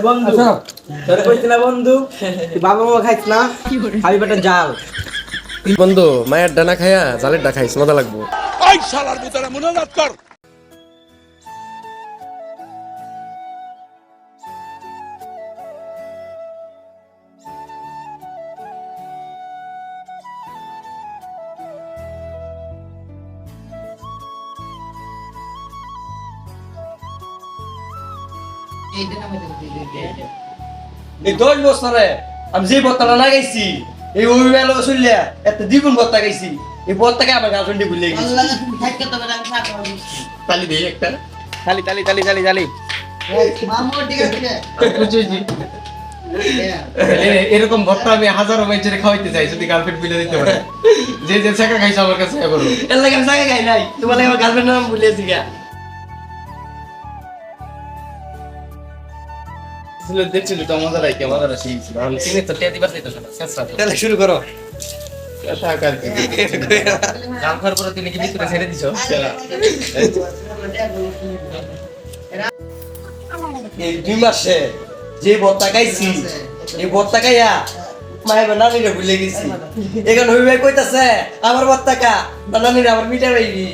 বন্ধু তোর কইছি না বন্ধু? বাবা মা খাইছ না? খাবি বেটা জাল। বন্ধু মায়ের ডানা খায়া জালের ডা খাইস মজা লাগবো। এই দশ বছরে আমি যে বত্তাটা লাগাইছি এই ওই বেলা শুনলে এত দ্বিগুণ বত্তা গাইছি এই বত্তাকে আমার গার্লফ্রেন্ডে ভুলে গেছি। তালি দেই একটা। তালি তালি তালি তালি তালি। এরকম ভর্তা আমি হাজারো মানুষের খাওয়াইতে চাই যদি গার্লফ্রেন্ড বিলে দিতে পারে। যে যে শেখা খাইছে আমার কাছে এর লাগে আমি জায়গা খাই নাই। তোমার লাগে আমার গার্লফ্রেন্ডের নাম ভুলেছি গা। দেখছিল তো মজা লাগে তো তাহলে শুরু করো। গান পরে তুমি কি ভিতরে ছেড়ে দিছো? এই দুই মাসে যে বত্তা খাইছি এই বত্তা খাইয়া মায়ের নানিরে ভুলে গেছি। এখন হই ভাই কইতাছে আমার বত্তা কা নানিরে আমার মিঠা পাইবি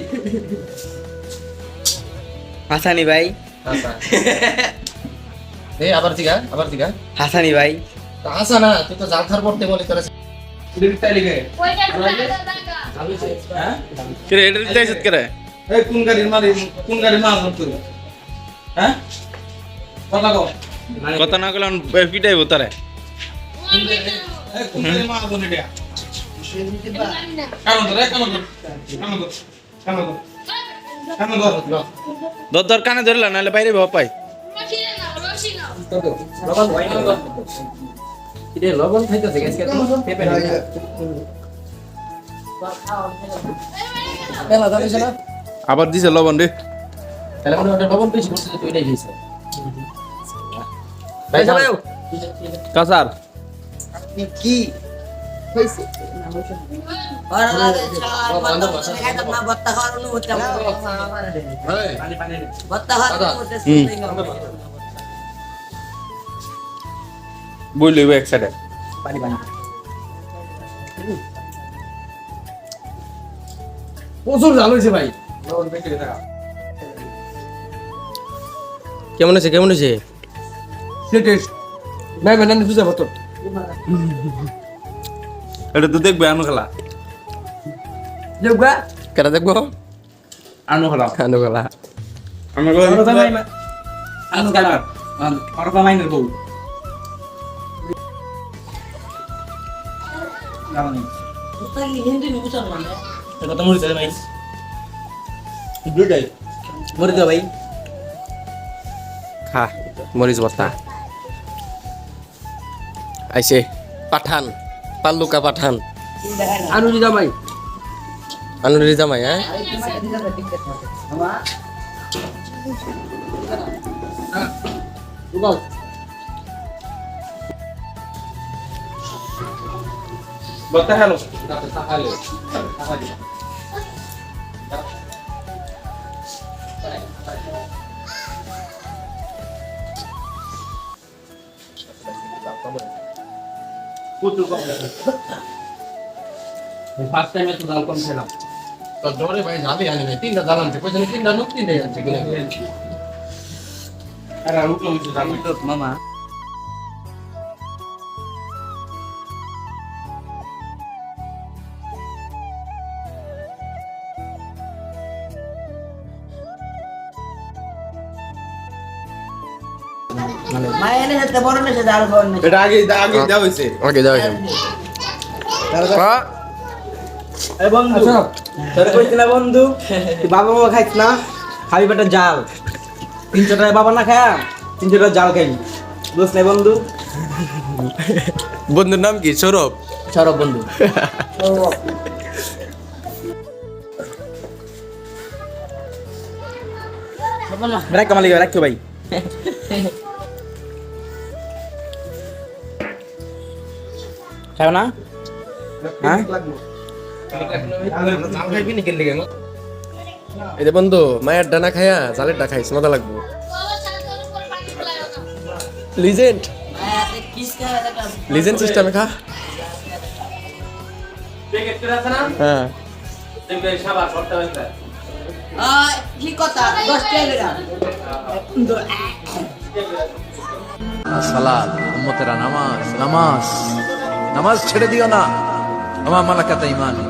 হাসানি ভাই। এই আবার দিগা আবার দিগা হাসানি ভাই। আসা না তুই তো জাল খাওয়ার পড়তে বলে তোরা কোন গাড়ির কোন গাড়ির মাল তুই হ্যাঁ? কথা কও। কথা না কইলে পিটাইব তারে। এই কোন দর দর ধরলা নাহলে বাইরে ভাব পাই। কিরে লবণ খাইতেছে পেপে না আবার দিছে লবণ রে। তাহলে মনে হয়। লবণ বেশি করছে তুই এটাই খাইছ ভাই চালাও কাসার কি বই লইব এক সাইডে প্রচুর জাল হয়েছে ভাই কেমন আছে কেমন আছে টেস্ট ভাই বানান বুঝা বতো এটা তো দেখবে আনু খেলা যোগা কেটা দেখব আনু খেলা খানো গলা আমার আনু কালার অরবা মাইনের বউ কথা মরে যায় ভাই দুটাই মরে যাও ভাই খা মরিচ ভর্তা আইছে পাঠান পাল্লুকা পাঠান আনুরি জামাই আনুরি জামাই হ্যাঁ বলতে হ্যালো ফার্স্ট টাইম এত দাল কম খেলাম। তো ধরে ভাই জালি আনি নাই। তিনটা জাল আনছে। কইছেন তিনটা নুক তিনটা আনছে কিনা। জানো তো মামা এটা আগে আগে দেওয়া হইছে ওকে যাও এই বন্ধু। না বন্ধু? বাবা মা খাইছ না? খাবি বেটা জাল। তিনশো টাকা বাবা না খায়া তিনশো টাকা জাল খাইবি। বন্ধু। বন্ধুর নাম কি? সৌরভ? সরব বন্ধু। রাখ কামালি রাখছো ভাই। খাও না? হ্যাঁ? এই যে বন্ধু মায়ের ডানা খায়া জালের ডা খাইস মজা লাগবো। লিজেন্ড লিজেন্ড সিস্টেমে খা। হ্যাঁ। সালাদ উম্মতেরা নামাজ নামাজ। নামাজ ছেড়ে দিও না। আমার মালাকাতা ইমান।